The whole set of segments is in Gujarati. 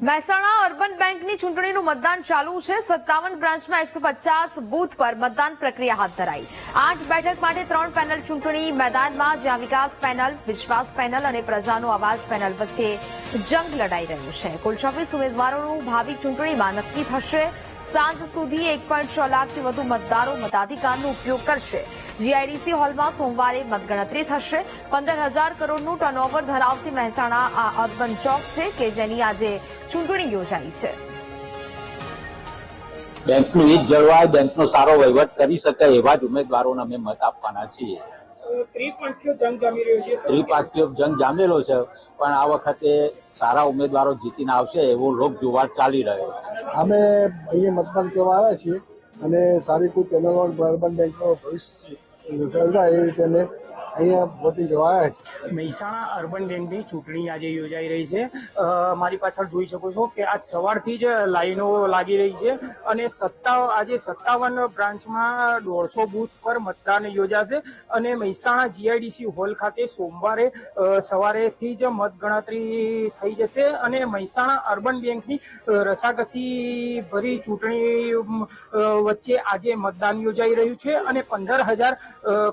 મહેસાણા અર્બન બેંકની ચૂંટણીનું મતદાન ચાલુ છે. સત્તાવન બ્રાન્ચમાં એકસો પચાસ બૂથ પર મતદાન પ્રક્રિયા હાથ ધરાઈ. આઠ બેઠક માટે ત્રણ પેનલ ચૂંટણી મેદાનમાં, જ્યાં વિકાસ પેનલ, વિશ્વાસ પેનલ અને પ્રજાનો અવાજ પેનલ વચ્ચે જંગ લડાઈ રહ્યું છે. કુલ છવ્વીસ ઉમેદવારોનું ભાવિ ચૂંટણીમાં નક્કી થશે. સાંજ સુધી એક પોઈન્ટ છ લાખથી વધુ મતદારો મતાધિકારનો ઉપયોગ કરશે. જીઆઈડીસી હોલમાં સોમવારે મતગણતરી થશે. પંદર હજાર કરોડનું ટર્નઓવર ધરાવતી મહેસાણા આ અર્બન ચોક છે કે જેની આજે ચૂંટણી યોજાઈ છે બેંકનું હિત જળવાય બેંકનો સારો વહીવટ કરી શકે એવા જ ઉમેદવારોને અમે મત આપવાના છીએ ત્રિપંખીય જંગ જામી રહ્યો છે ત્રિપાક્ષીય જંગ જામેલો છે પણ આ વખતે સારા ઉમેદવારો જીતીને આવશે એવો લોક જુવાળ ચાલી રહ્યો છે અમે અહીંયા મતદાન કરવા આવ્યા છીએ અને સારી કોઈ પેનલ બ્રોડબેન્ડ બેંકનો ભવિષ્ય એ રીતે અમે મહેસાણા અર્બન બેંકની ચૂંટણી આજે યોજાઈ રહી છે. મારી પાછળ જોઈ શકો છો કે આજ સવારથી જ લાઈનો લાગી રહી છે અને સત્તા, આજે સત્તાવન બ્રાન્ચમાં દોઢસો બુથ પર મતદાન યોજાશે અને મહેસાણા જીઆઈડીસી હોલ ખાતે સોમવારે સવારેથી જ મતગણતરી થઈ જશે અને મહેસાણા અર્બન બેંકની રસાકસી ભરી ચૂંટણી વચ્ચે આજે મતદાન યોજાઈ રહ્યું છે અને પંદર હજાર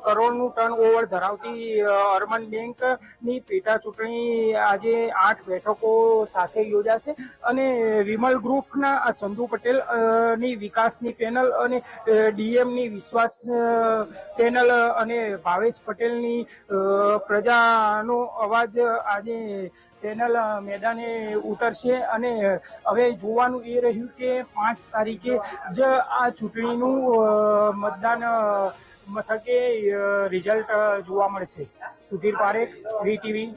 કરોડનું ટર્ન ઓવર ધરાવતી અ, અર્બન બેંકની પેટા ચૂંટણી આજે આઠ બેઠકો સાથે યોજાશે અને વિમલ ગ્રુપના ના ચંદુ પટેલની વિકાસની પેનલ અને ડીએમની વિશ્વાસ પેનલ અને ભાવેશ પટેલની પ્રજાનો અવાજ આજે પેનલ મેદાને ઉતરશે અને હવે જોવાનું એ રહ્યું કે પાંચ તારીખે જ આ ચૂંટણીનું મતદાન મથકે રિઝલ્ટ જોવા મળશે. Sudhir Parekh V TV.